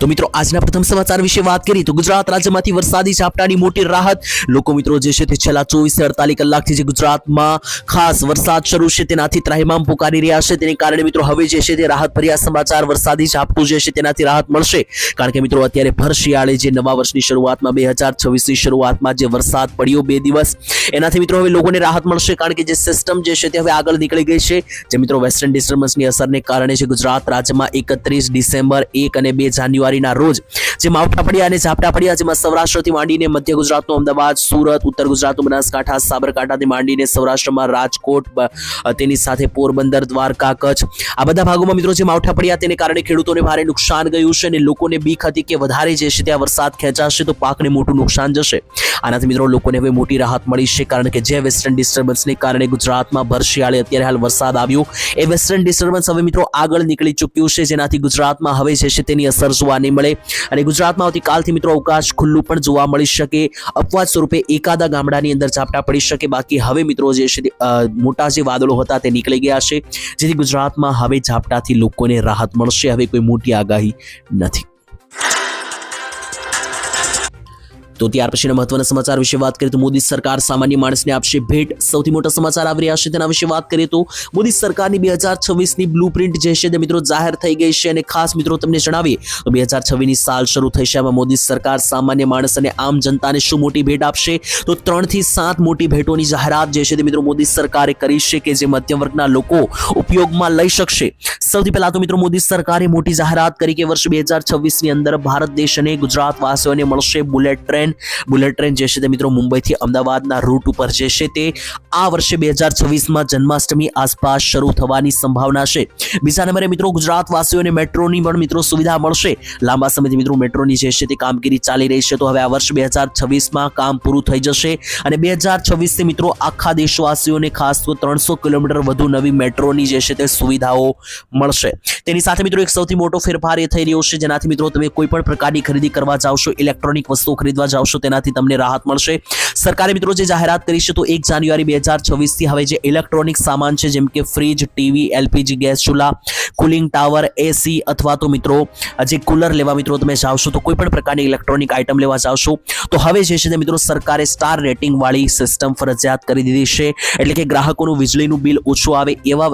તો મિત્રો, આજના પ્રથમ સમાચાર વિશે વાત કરીએ તો ગુજરાત રાજ્યમાંથી વરસાદી ઝાપટાની મોટી રાહત. લોકો મિત્રો, જે છે તે છેલ્લા ચોવીસ અડતાલીસ કલાકથી જે ગુજરાતમાં ખાસ વરસાદ શરૂ છે, તેનાથી ત્રાહિમામ પુકારી રહ્યા છે. તેને કારણે મિત્રો, હવે જે છે તે રાહત ભર્યા સમાચાર, વરસાદી ઝાપટું જે છે તેનાથી રાહત મળશે. કારણ કે મિત્રો, અત્યારે ભર શિયાળે જે નવા વર્ષની શરૂઆતમાં, બે હજાર છવ્વીસની શરૂઆતમાં જે વરસાદ પડ્યો બે દિવસ, એનાથી મિત્રો, હવે લોકોને રાહત મળશે. કારણ કે જે સિસ્ટમ જે છે તે હવે આગળ નીકળી ગઈ છે. જે મિત્રો વેસ્ટર્ન ડિસ્ટર્બન્સની અસરને કારણે છે ગુજરાત રાજ્યમાં એકત્રીસ ડિસેમ્બર એક અને બે જાન્યુઆરીના રોજ, જે માવઠાફળિયા અને ઝાપટાફળિયા જેમાં સૌરાષ્ટ્રથી માંડીને મધ્ય ગુજરાતનું અમદાવાદ, સુરત, ઉત્તર ગુજરાતનું બનાસકાંઠા, સાબરકાંઠાથી માંડીને સૌરાષ્ટ્રમાં રાજકોટ તેની સાથે પોરબંદર, દ્વારકા, કચ્છ, આ બધા ભાગોમાં મિત્રો જે માવઠા તેને કારણે ખેડૂતોને ભારે નુકસાન ગયું છે અને લોકોને બીક હતી કે વધારે જે છે ત્યાં વરસાદ ખેંચાશે તો પાકને મોટું નુકસાન જશે. આનાથી મિત્રો લોકોને હવે મોટી રાહત મળી છે કારણ કે જે વેસ્ટર્ન ડિસ્ટર્બન્સને કારણે ગુજરાતમાં ભર શિયાળે અત્યારે હાલ વરસાદ આવ્યો. એ વેસ્ટર્ન ડિસ્ટર્બન્સ હવે મિત્રો આગળ નીકળી ચૂક્યું છે જેનાથી ગુજરાતમાં હવે જે છે તેની અસર જોવા નહીં મળે. અને ગુજરાતમાં આવતીકાલથી મિત્રો અવકાશ ખુલ્લું પણ જોવા મળી શકે. અપવાદ સ્વરૂપે એકાદા ગામડાની અંદર ઝાપટા પડી શકે. બાકી હવે મિત્રો જે છે મોટા જે વાદળો હતા તે નીકળી ગયા છે. જેથી ગુજરાતમાં હવે ઝાપટાથી લોકોને રાહત મળશે. હવે કોઈ મોટી આગાહી નથી. તો ત્યાર પછીના મહત્વના સમાચાર વિશે વાત કરીએ તો મોદી સરકાર સામાન્ય માણસને આપશે ભેટ. સૌથી મોટા સમાચાર આવી રહ્યા છે તેના વિશે વાત કરીએ તો મોદી સરકારની બે હજાર છવ્વીસની બ્લુ પ્રિન્ટ જે છે તે મિત્રો જાહેર થઈ ગઈ છે અને ખાસ મિત્રો તમને જણાવીએ તો બે હજાર છવ્વીસની સાલ શરૂ થઈ છે. એમાં મોદી સરકાર સામાન્ય માણસ અને આમ જનતાને શું મોટી ભેટ આપશે? તો ત્રણથી સાત મોટી ભેટોની જાહેરાત જે છે તે મિત્રો મોદી સરકારે કરી છે કે જે મધ્યમ વર્ગના લોકો ઉપયોગમાં લઈ શકશે. સૌથી પહેલા તો મિત્રો મોદી સરકારે મોટી જાહેરાત કરી કે વર્ષ બે હજાર છવ્વીસની અંદર ભારત દેશ અને ગુજરાત વાસીઓને મળશે બુલેટ ટ્રેન. બુલેટ ટ્રેન જે છે તે મિત્રો મુંબઈથી અમદાવાદના રૂટ ઉપર જે છે તે આ વર્ષે બે હજાર છવ્વીસમાં જન્માષ્ટમી આસપાસ શરૂ થવાની સંભાવના છે. બીજા નંબરે મિત્રો ગુજરાતવાસીઓને મેટ્રોની પણ મિત્રો સુવિધા મળશે. લાંબા સમયથી મિત્રો મેટ્રોની જે છે તે કામગીરી ચાલી રહી છે તો હવે આ વર્ષ બે હજાર છવ્વીસમાં કામ પૂરું થઈ જશે અને બે હજાર છવ્વીસથી મિત્રો આખા દેશવાસીઓને ખાસ તો ત્રણસો કિલોમીટર વધુ નવી મેટ્રોની જે છે તે સુવિધાઓ મળશે. તેની સાથે મિત્રો એક સૌથી મોટો ફેરફાર એ થઈ રહ્યો છે જેનાથી મિત્રો તમે કોઈ પણ પ્રકારની ખરીદી કરવા જાવશો ઇલેક્ટ્રોનિક વસ્તુઓ ખરીદવા જાવશો તેનાથી તમને રાહત મળશે. સરકારે મિત્રો જે જાહેરાત કરી છે તો એક જાન્યુઆરી બે હજાર છવ્વીસથી હવે જે ઇલેક્ટ્રોનિક સામાન છે જેમ કે ફ્રીજ, ટીવી, એલપીજી, ગેસ, ચૂલા, કુલિંગ ટાવર, એસી અથવા તો મિત્રો, જે કુલર લેવા મિત્રો તમે જાવશો તો કોઈ પણ પ્રકારની ઇલેક્ટ્રોનિક આઇટમ લેવા જાવશો. તો હવે જે છે તે મિત્રો સરકારે સ્ટાર રેટિંગ વાળી સિસ્ટમ ફરજિયાત કરી દીધી છે. એટલે કે ગ્રાહકોનું વીજળીનું બિલ ઓછું આવે એવા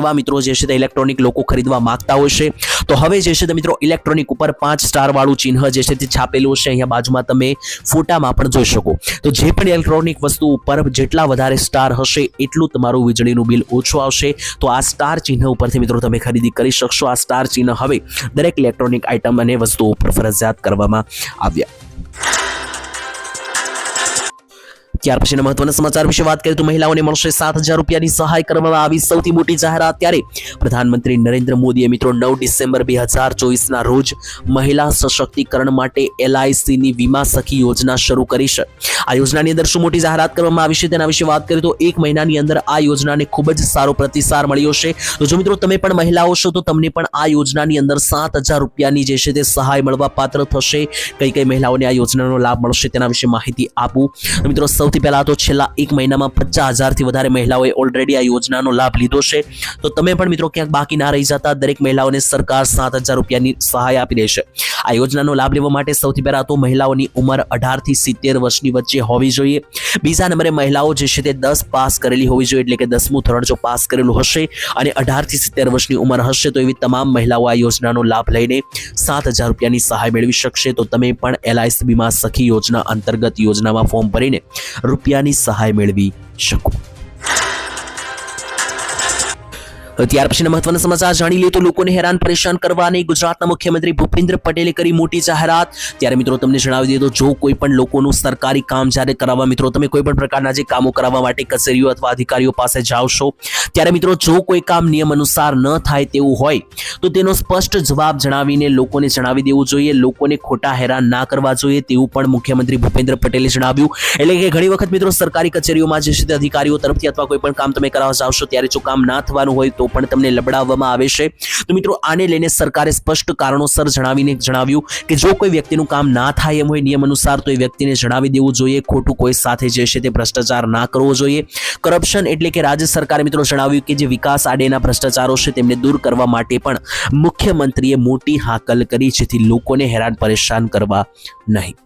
એવા મિત્રો જે છે તે ઇલેક્ટ્રોનિક લોકો ખરીદવા માંગતા હોય છે. તો હવે જે છે તે મિત્રો ઇલેક્ટ્રોનિક ઉપર પાંચ સ્ટારવાળું ચિહ્ન જે છે તે છાપેલું છે અહીંયા બાજુમાં તમે ફોટામાં પણ જોઈ શકો. તો જે પણ ઇલેક્ટ્રોનિક વસ્તુ ઉપર જેટલા વધારે સ્ટાર હશે, એટલું તમારું વીજળીનું બિલ ઓછું આવશે. તો આ સ્ટાર ચિહ્ન ઉપરથી મિત્રો તમે ખરીદી કરી શકશો. આ સ્ટાર ચિહ્ન હવે દરેક ઇલેક્ટ્રોનિક આઇટમ અને વસ્તુઓ ઉપર ફરજિયાત કરવામાં આવ્યા. ત્યાર પછીના મહત્વના સમાચાર વિશે વાત કરીએ તો મહિલાઓને મળશે સાત હજાર રૂપિયાની સહાય કરવામાં આવી સૌથી મોટી જાહેરાત ત્યારે પ્રધાનમંત્રી નરેન્દ્ર મોદીએ મિત્રો નવ ડિસેમ્બર બે હજાર ચોવીસના રોજ મહિલા સશક્તિકરણ માટે એલઆઈસીની વીમા સખી યોજના શરૂ કરી છે. આ યોજનાની અંદર શું મોટી જાહેરાત કરવામાં આવી છે તેના વિશે વાત કરીએ તો એક મહિનાની અંદર આ યોજનાને ખૂબ જ સારો પ્રતિસાદ મળ્યો છે. તો જો મિત્રો તમે પણ મહિલાઓ છો તો તમને પણ આ યોજનાની અંદર સાત હજાર રૂપિયાની જે છે તે સહાય મળવા પાત્ર થશે. કઈ કઈ મહિલાઓને આ યોજનાનો લાભ મળશે તેના વિશે માહિતી આપું. મિત્રો સૌથી પહેલા તો છેલ્લા એક મહિનામાં પચાસ હજારથી વધારે મહિલાઓએ ઓલરેડી આ યોજનાનો લાભ લીધો છે. તો તમે પણ મિત્રો ક્યાંક બાકી ના રહી જતા, દરેક મહિલાઓને સરકાર સાત હજાર રૂપિયાની સહાય આપી દેશે આ યોજનાનો લાભ લેવા માટે સૌથી પહેલાં તો મહિલાઓની ઉંમર અઢારથી સિત્તેર વર્ષની વચ્ચે હોવી જોઈએ. બીજા નંબરે મહિલાઓ જે છે તે દસ પાસ કરેલી હોવી જોઈએ, એટલે કે દસમું ધોરણ જો પાસ કરેલું હશે અને અઢારથી સિત્તેર વર્ષની ઉંમર હશે, તો એવી તમામ મહિલાઓ આ યોજનાનો લાભ લઈને સાત હજાર રૂપિયાની સહાય મેળવી શકશે. તો તમે પણ એલઆઈસી બીમા સખી યોજના અંતર્ગત યોજનામાં ફોર્મ ભરીને રૂપિયાની સહાય મેળવી શકો. ત્યાર પછીના મહત્વના સમાચાર જાણી લઈએ તો લોકોને હેરાન પરેશાન કરવાની ગુજરાતના મુખ્યમંત્રી ભૂપેન્દ્ર પટેલે કરી મોટી જાહેરાત. ત્યારે મિત્રો તમને જણાવી દઈએ તો જો કોઈ પણ લોકોનું સરકારી કામ જ્યારે કરાવવા, મિત્રો તમે કોઈ પણ પ્રકારના જે કામો કરાવવા માટે કચેરીઓ અથવા અધિકારીઓ પાસે જાવશો ત્યારે મિત્રો જો કોઈ કામ નિયમ અનુસાર ન થાય તેવું હોય, તો તેનો સ્પષ્ટ જવાબ જણાવીને લોકોને જણાવી દેવું જોઈએ. લોકોને ખોટા હેરાન ના કરવા જોઈએ તેવું પણ મુખ્યમંત્રી ભૂપેન્દ્ર પટેલે જણાવ્યું. એટલે કે ઘણી વખત મિત્રો સરકારી કચેરીઓમાં જે છે અધિકારીઓ તરફથી અથવા કોઈ પણ કામ તમે કરાવવા જાવશો ત્યારે જો કામ ના થવાનું હોય તો પણ તમને લબડાવવામાં આવે છે. તો મિત્રો, આને લઈને સરકારે સ્પષ્ટ કારણોસર જણાવીને જણાવ્યું કે જો કોઈ વ્યક્તિનું કામ ના થાય એમ હોય નિયમ અનુસાર, તો એ વ્યક્તિને જણાવી દેવું જોઈએ, ખોટું કોઈ સાથે જે છે તે ભ્રષ્ટાચાર ના કરવો જોઈએ. કરપ્શન એટલે કે રાજ્ય સરકારે મિત્રો જણાવ્યું કે જે વિકાસ આડેના ભ્રષ્ટાચારો છે તેમને દૂર કરવા માટે પણ મુખ્યમંત્રીએ મોટી હાકલ કરી, જેથી લોકોને હેરાન પરેશાન કરવા નહીં.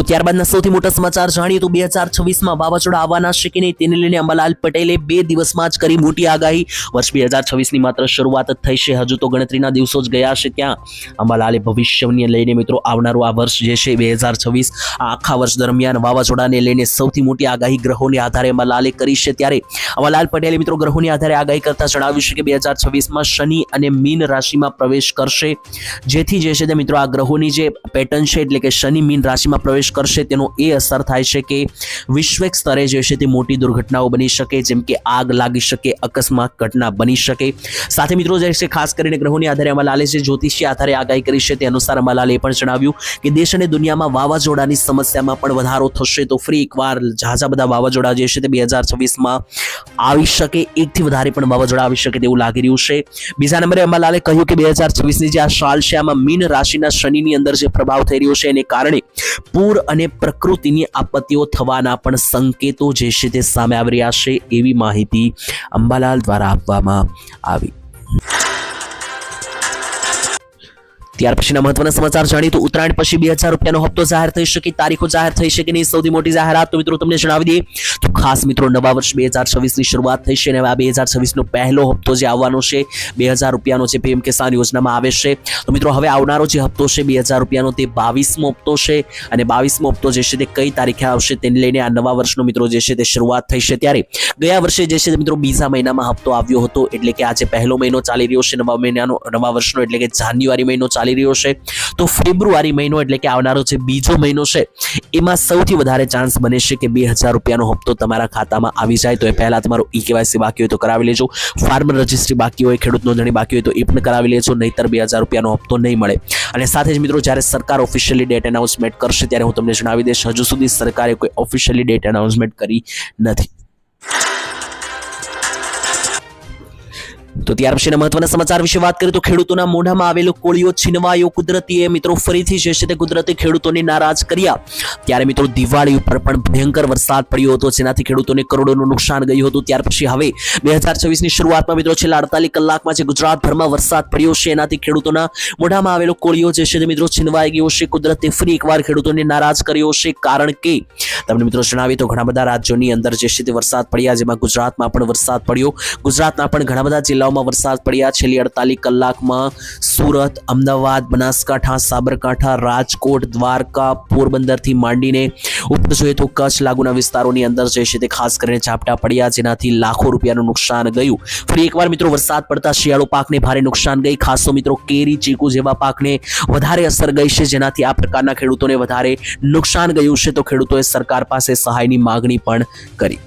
તો ત્યારબાદના સૌથી મોટા સમાચાર જાણીએ તો બે હજાર છવ્વીસમાં વાવાઝોડા આવવાના છે કે નહીં તેને લઈને અંબાલાલ પટેલે બે દિવસમાં જ કરી મોટી આગાહી. વર્ષ બે હજાર છવ્વીસની માત્ર શરૂઆત જ થઈ છે. હજુ તો ગણતરીના દિવસો જ ગયા છે ત્યાં. અંબાલાલે ભવિષ્યને લઈને મિત્રો આવનારું આ વર્ષ જે છે બે હજાર છવ્વીસ આખા વર્ષ દરમિયાન વાવાઝોડાને લઈને સૌથી મોટી આગાહી ગ્રહોને આધારે અંબાલાલે કરી છે ત્યારે અંબાલાલ પટેલે મિત્રો ગ્રહોની આધારે આગાહી કરતા જણાવ્યું છે કે બે હજાર છવ્વીસમાં શનિ અને મીન રાશિમાં પ્રવેશ કરશે. જેથી જે છે તે મિત્રો આ ગ્રહોની જે પેટર્ન છે એટલે કે શનિ મીન રાશિમાં પ્રવેશ કરશે, તેનો એ અસર થાય છે કે વૈશ્વિક સ્તરે જે છે તે મોટી દુર્ઘટનાઓ બની શકે, જેમ કે આગ લાગી શકે, અકસ્માત ઘટના બની શકે. સાથે મિત્રો, જે છે ખાસ કરીને ગ્રહોની આધારે અંબાલાલે જે જ્યોતિષી આધારે આગાહી કરી છે, તે અનુસાર અમા લાલે પણ જણાવ્યું કે દેશ અને દુનિયામાં વાવાઝોડાની સમસ્યામાં પણ વધારો થશે. તો ફરી એકવાર ઝાઝા બધા વાવાઝોડા જે છે તે બે હજાર છવ્વીસમાં આવી શકે, એકથી વધારે પણ વાવાઝોડા આવી શકે તેવું લાગી રહ્યું છે. બીજા નંબરે અંબાલાલે કહ્યું કે બે હજાર છવ્વીસની જે આ સાલ છે, આમાં મીન રાશિના શનિની અંદર જે પ્રભાવ થઈ રહ્યો છે, એને કારણે પૂર અને પ્રકૃતિની આપત્તિઓ થવાના પણ સંકેતો જે છે તે સામે આવી રહ્યા છે એવી માહિતી અંબાલાલ દ્વારા આપવામાં આવી. ત્યાર પછીના મહત્વના સમાચાર જાણીએ તો ઉત્તરાયણ પછી બે હજાર રૂપિયાનો હપ્તો જાહેર થઈ શકે, તારીખો જાહેર થઈ શકે નહીં. સૌથી મોટી જાહેરાત તો મિત્રો તમને જણાવી દઈએ તો ખાસ મિત્રો, નવા વર્ષ બે હજાર છવ્વીસની શરૂઆત થઈ છે અને આ બે હજાર છવ્વીસનો પહેલો હપ્તો જે આવવાનો છે, બે હજાર રૂપિયાનો જે પીએમ કિસાન યોજનામાં આવે છે. તો મિત્રો, હવે આવનારો જે હપ્તો છે, બે હજાર રૂપિયાનો તે બાવીસમો હપ્તો છે અને બાવીસમો હપ્તો જે છે તે કઈ તારીખે આવશે તેને લઈને આ નવા વર્ષનો મિત્રો જે છે તે શરૂઆત થઈ છે ત્યારે. ગયા વર્ષે જે છે મિત્રો બીજા મહિનામાં હપ્તો આવ્યો હતો, એટલે કે આજે પહેલો મહિનો ચાલી રહ્યો છે, નવા મહિનાનો, નવા વર્ષનો એટલે કે જાન્યુઆરી મહિનો ચાલી રહ્યો છે. તો ફેબ્રુઆરી મહિનો એટલે કે આવનારો જે બીજો મહિનો છે, એમાં સૌથી વધારે ચાન્સ બને છે કે બે હજાર રૂપિયાનો હપ્તો તમારા ખાતામાં આવી જાય તો એ પહેલાં તમારું ઈ કેવાયસી બાકી હોય તો કરાવી લેજો. ફાર્મર રજિસ્ટ્રી બાકી હોય, ખેડૂત નોંધણી બાકી હોય તો એ પણ કરાવી લેજો, નહીતર બે હજાર રૂપિયાનો હપ્તો નહીં મળે. અને સાથે જ મિત્રો, જ્યારે સરકાર ઓફિશિયલી ડેટ એનાઉન્સમેન્ટ કરશે, ત્યારે હું તમને જણાવી દઈશ, હજુ સુધી સરકારે કોઈ ઓફિશિયલી ડેટ એનાઉન્સમેન્ટ કરી નથી. તો ત્યાર પછીના મહત્વના સમાચાર વિશે વાત કરીએ તો ખેડૂતોના મોઢામાં આવેલો કોળીઓ છીનવાયો કુદરતીએ મિત્રો ફરીથી જે છે તે કુદરતી ખેડૂતોને નારાજ કર્યા. ત્યારે મિત્રો દિવાળી ઉપર પણ ભયંકર વરસાદ પડ્યો હતો, જેનાથી ખેડૂતોને કરોડોનું નુકસાન ગયું હતું. ત્યાર પછી હવે બે હજાર છવ્વીસની શરૂઆતમાં મિત્રો છેલ્લા અડતાલીસ કલાકમાં જે ગુજરાતભરમાં વરસાદ પડ્યો છે, એનાથી ખેડૂતોના મોઢામાં આવેલો કોળીઓ જે છે તે મિત્રો છીનવાઈ ગયો છે. કુદરતે ફરી એકવાર ખેડૂતોને નારાજ કર્યો છે, કારણ કે તમને મિત્રો જણાવીએ તો ઘણા બધા રાજ્યોની અંદર જે છે તે વરસાદ પડ્યા, જેમાં ગુજરાતમાં પણ વરસાદ પડ્યો. ગુજરાતના પણ ઘણા બધા જિલ્લાઓમાં વરસાદ પડ્યા. છેલ્લી અડતાલીસ કલાકમાં સુરત, અમદાવાદ, બનાસકાંઠા, સાબરકાંઠા, રાજકોટ, દ્વારકા, પોરબંદરથી માંડીને ઉપર જોઈએ તો કચ્છ લાગુના વિસ્તારોની અંદર જે છે તે ખાસ કરીને ઝાપટા પડ્યા, જેનાથી લાખો રૂપિયાનું નુકસાન ગયું. ફરી એકવાર મિત્રો વરસાદ પડતા શિયાળો પાકને ભારે નુકસાન ગઈ. ખાસ મિત્રો કેરી, ચીકુ જેવા પાકને વધારે અસર ગઈ છે, જેનાથી આ પ્રકારના ખેડૂતોને વધારે નુકસાન ગયું છે. તો ખેડૂતોએ સરકાર પાસે સહાયની માગણી પણ કરી.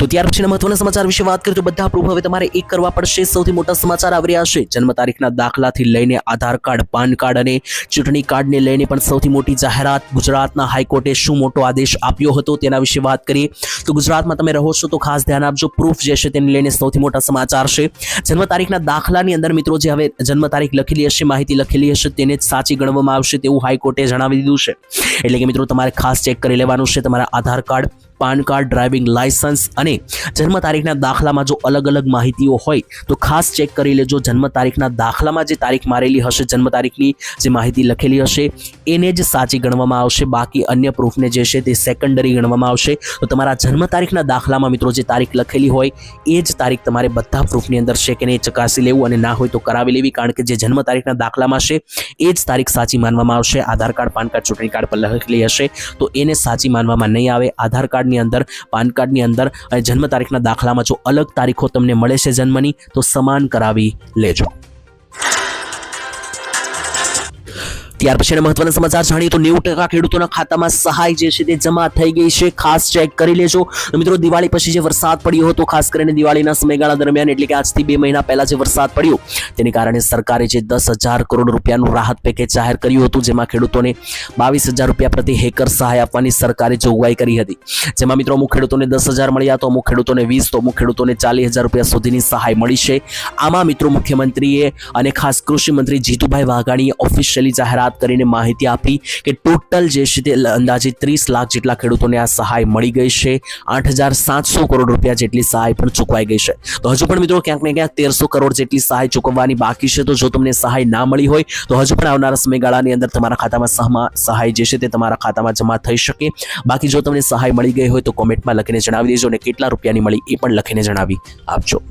તો ત્યાર પછીના મહત્વના સમાચાર વિશે વાત કરીએ તો બધા પ્રૂફ હવે તમારે એક કરવા પડશે. સૌથી મોટા સમાચાર આવી રહ્યા છે. જન્મ તારીખના દાખલાથી લઈને આધાર કાર્ડ, પાન કાર્ડ અને ચૂંટણી કાર્ડને લઈને પણ સૌથી મોટી જાહેરાત ગુજરાતના હાઈકોર્ટે શું મોટો આદેશ આપ્યો હતો તેના વિશે વાત કરીએ તો ગુજરાતમાં તમે રહો છો તો ખાસ ધ્યાન આપજો. પ્રૂફ જે છે તેને લઈને સૌથી મોટા સમાચાર છે. જન્મ તારીખના દાખલાની અંદર મિત્રો જે હવે જન્મ તારીખ લખેલી હશે, માહિતી લખેલી હશે તેને જ સાચી ગણવામાં આવશે તેવું હાઈકોર્ટે જણાવી દીધું છે. એટલે કે મિત્રો તમારે ખાસ ચેક કરી લેવાનું છે. તમારા Aadhaar card PAN card, driving licence અને જન્મ તારીખના દાખલામાં જો અલગ અલગ માહિતીઓ હોય, તો ખાસ ચેક કરી લેજો. જન્મ તારીખના દાખલામાં જે તારીખ મારેલી હશે, જન્મ તારીખની જે માહિતી લખેલી હશે, એને જ સાચી ગણવામાં આવશે. બાકી અન્ય પ્રૂફને જે છે તે સેકન્ડરી ગણવામાં આવશે. તો તમારા જન્મ તારીખના દાખલામાં મિત્રો જે તારીખ લખેલી હોય, એ જ તારીખ તમારે બધા પ્રૂફની અંદર છે કે નહીં ચકાસી લેવું અને ના હોય તો કરાવી લેવી. કારણ કે જે જન્મ તારીખના દાખલામાં છે, એ જ તારીખ સાચી માનવામાં આવશે. આધાર કાર્ડ, પાન કાર્ડ, ચૂંટણી કાર્ડ પર લખેલી હશે, તો એને સાચી માનવામાં નહીં આવે. આધાર કાર્ડની અંદર, પાન કાર્ડની અંદર અને જન્મ તારીખના દાખલામાં જો અલગ તારીખો તમને મળે છે જન્મની, તો સમાન કરાવી લેજો. ત્યાર પછીના મહત્વના સમાચાર જાણીએ તો નેવું ટકા ખેડૂતોના ખાતામાં સહાય જે છે તે જમા થઈ ગઈ છે. ખાસ ચેક કરી લેજો. મિત્રો, દિવાળી પછી જે વરસાદ પડ્યો હતો, ખાસ કરીને દિવાળીના સમયગાળા દરમિયાન, એટલે કે આજથી બે મહિના પહેલા જે વરસાદ પડ્યો, તેની કારણે સરકારે જે દસ હજાર કરોડ રૂપિયાનું રાહત પેકેજ જાહેર કર્યું હતું, જેમાં ખેડૂતોને બાવીસ હજાર રૂપિયા પ્રતિ હેકર સહાય આપવાની સરકારે જોગવાઈ કરી હતી. જેમાં મિત્રો, અમુક ખેડૂતોને દસ હજાર મળ્યા તો અમુક ખેડૂતોને વીસ, તો અમુક ખેડૂતોને ચાલીસ હજાર રૂપિયા સુધીની સહાય મળી છે. આમાં મિત્રો મુખ્યમંત્રીએ અને ખાસ કૃષિ મંત્રી જીતુભાઈ વાઘાણીએ ઓફિશિયલી જાહેરાત કરીને માહિતી આપી કે ટોટલ જે છે તે અંદાજે ત્રીસ લાખ જેટલા ખેડૂતોને આ સહાય મળી ગઈ છે. આઠ હજાર સાતસો કરોડ રૂપિયા જેટલી સહાય પણ ચૂકવાઈ ગઈ છે. તો હજુ પણ મિત્રો ક્યાંક ને ક્યાંક તેરસો કરોડ જેટલી સહાય ચૂકવવાની બાકી છે. તો જો તમને સહાય ના મળી હોય, તો હજુ પણ આવનારા સમયગાળાની અંદર તમારા ખાતામાં સહાય જે છે તે તમારા ખાતામાં જમા થઈ શકે. બાકી જો તમને સહાય મળી ગઈ હોય તો કોમેન્ટમાં લખીને જણાવી દેજો અને કેટલા રૂપિયાની મળી એ પણ લખીને જણાવી આપજો.